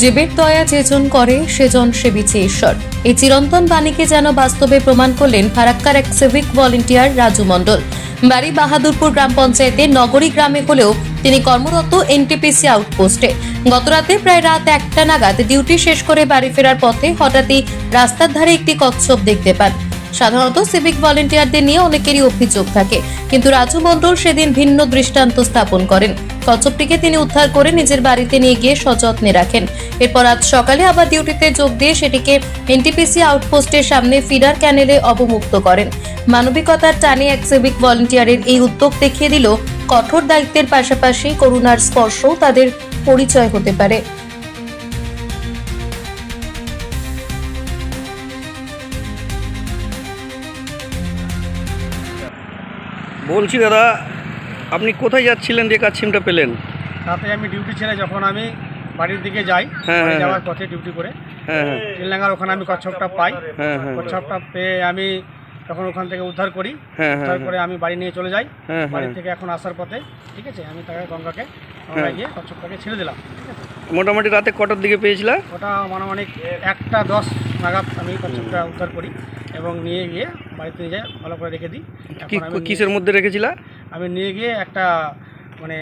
জীবের দয়া যেজন করে সেজন সেবিছে ঈশ্বর। এই চিরন্তন বাণীকে যেন বাস্তবে প্রমাণ করলেন ফারাক্কার এক সিভিক ভলেন্টিয়ার রাজু মণ্ডল। বাড়ি বাহাদুরপুর গ্রাম পঞ্চায়েতের নগরী গ্রামে হলেও তিনি কর্মরত এনটিপিসি আউটপোস্টে গতরাতে প্রায় রাত একটা নাগাদ ডিউটি শেষ করে বাড়ি ফেরার পথে হঠাৎই রাস্তার ধারে একটি কচ্ছপ দেখতে পান। সাধারণত সিভিক ভলেন্টিয়ারদের নিয়ে অনেকেরই অভিযোগ থাকে, কিন্তু রাজু মণ্ডল সেদিন ভিন্ন দৃষ্টান্ত স্থাপন করেন। কচ্ছপটিকে তিনি উদ্ধার করে নিজের বাড়িতে নিয়ে গিয়ে সযত্নে রাখেন। এরপর আজ সকালে আবার ডিউটিতে যোগ দিয়ে সেটিকে এনটিপিসি আউটপোস্টের সামনে ফিডার ক্যানেলে অবমুক্ত করেন। মানবিকতার টানে এক সিভিক ভলেন্টিয়ারের এই উদ্যোগ দেখিয়ে দিল, কঠোর দায়িত্বের পাশাপাশি করুণার স্পর্শও তাদের পরিচয় হতে পারে। বলছি দাদা আপনি কোথায় যাচ্ছিলেন যে কাছিমটা পেলেন? তাতে আমি ডিউটি ছেড়ে যখন আমি বাড়ির দিকে যাই হ্যাঁ, বাড়ি হ্যাঁ, যাওয়ার পথে ডিউটি করে। হ্যাঁ হ্যাঁ। ওখানে আমি কচ্ছপটা পাই। হ্যাঁ হ্যাঁ কচ্ছপটা পেয়ে আমি তখন ওখান থেকে উদ্ধার করি। হ্যাঁ উদ্ধার করে আমি বাড়ি নিয়ে চলে যাই। হ্যাঁ বাড়ি হ্যাঁ থেকে এখন আসার পথে ঠিক আছে? আমি তাকে গঙ্গাকে গঙ্গায় গিয়ে কচ্ছপটাকে ছেড়ে দিলাম ঠিক আছে? মোটামুটি রাতে কটার দিকে পেয়েছিলা? ওটা মনোমানিক একটা দশ নাগাদ আমি কচ্ছপটা উদ্ধার করি এবং নিয়ে গিয়ে বাড়িতে নিয়ে যাই ভালো করে রেখে দিই। কিসের মধ্যে রেখেছিলা? আমি নিয়ে গিয়ে একটা মানে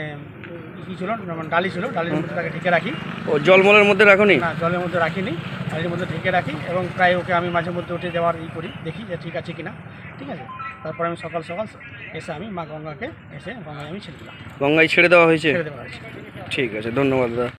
কী ছিল মানে ডালি ছিল ডালির মধ্যে তাকে ঢেকে রাখি। ও জলমলের মধ্যে রাখুনি? না জলের মধ্যে রাখিনি ডালির মধ্যে ঢেকে রাখি এবং প্রায় ওকে আমি মাঝে মধ্যে উঠে যাওয়ার ই করি দেখি যে ঠিক আছে কিনা ঠিক আছে? তারপর আমি সকাল সকাল এসে আমি মা গঙ্গাকে এসে গঙ্গায় আমি ছেড়ে দিলাম। গঙ্গায় ছেড়ে দেওয়া হয়েছে? ছেড়ে দেওয়া হয়েছে। ঠিক আছে ধন্যবাদ দাদা।